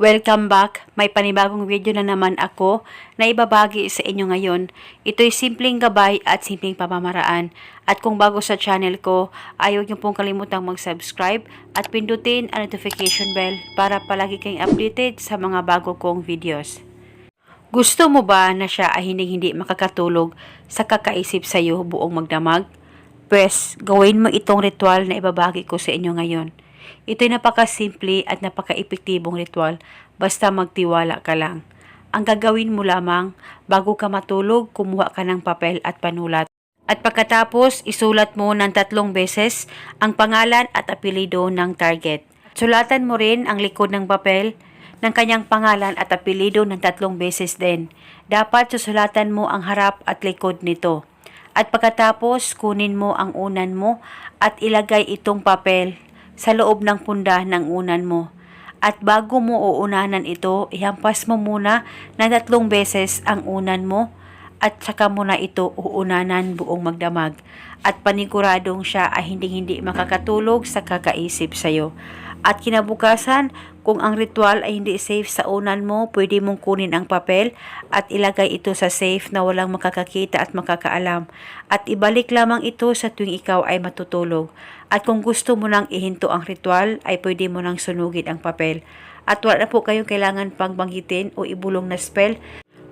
Welcome back! May panibagong video na naman ako na ibabagi sa inyo ngayon. Ito'y simpleng gabay at simpleng pamamaraan. At kung bago sa channel ko, ayaw niyo pong kalimutang mag-subscribe at pindutin ang notification bell para palagi kayong updated sa mga bago kong videos. Gusto mo ba na siya ay hindi-hindi makakatulog sa kakaisip sa iyo buong magdamag? Pwes, gawin mo itong ritual na ibabagi ko sa inyo ngayon. Ito'y napakasimple at napaka-epektibong ritual basta magtiwala ka lang. Ang gagawin mo lamang, bago ka matulog, kumuha ka ng papel at panulat. At pagkatapos, isulat mo ng tatlong beses ang pangalan at apelido ng target. Sulatan mo rin ang likod ng papel ng kanyang pangalan at apelido ng tatlong beses din. Dapat susulatan mo ang harap at likod nito. At pagkatapos, kunin mo ang unan mo at ilagay itong papel sa loob ng punda ng unan mo. At bago mo uunanan ito, ihampas mo muna na tatlong beses ang unan mo at saka mo na ito uunanan buong magdamag. At paniguradong siya ay hindi-hindi makakatulog sa kakaisip sa'yo. At kinabukasan, kung ang ritual ay hindi safe sa unan mo, pwede mong kunin ang papel at ilagay ito sa safe na walang makakakita at makakaalam. At ibalik lamang ito sa tuwing ikaw ay matutulog. At kung gusto mo nang ihinto ang ritual, ay pwede mo nang sunugin ang papel. At wala po kayong kailangan pang banggitin o ibulong na spell.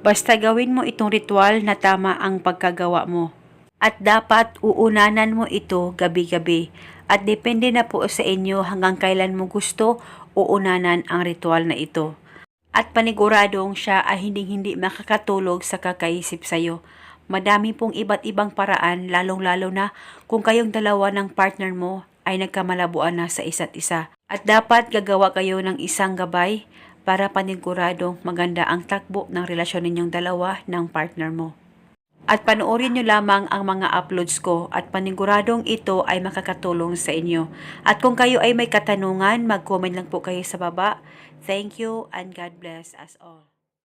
Basta gawin mo itong ritual na tama ang pagkagawa mo. At dapat uunanan mo ito gabi-gabi. At depende na po sa inyo hanggang kailan mo gusto uunanan ang ritual na ito. At paniguradong siya ay hindi-hindi makakatulog sa kakaisip sa'yo. Madami pong iba't ibang paraan lalong-lalo na kung kayong dalawa ng partner mo ay nagkamalabuan na sa isa't isa. At dapat gagawa kayo ng isang gabay para paniguradong maganda ang takbo ng relasyon ninyong dalawa ng partner mo. At panoorin nyo lamang ang mga uploads ko at paniguradong ito ay makakatulong sa inyo. At kung kayo ay may katanungan, mag-comment lang po kayo sa baba. Thank you and God bless us all.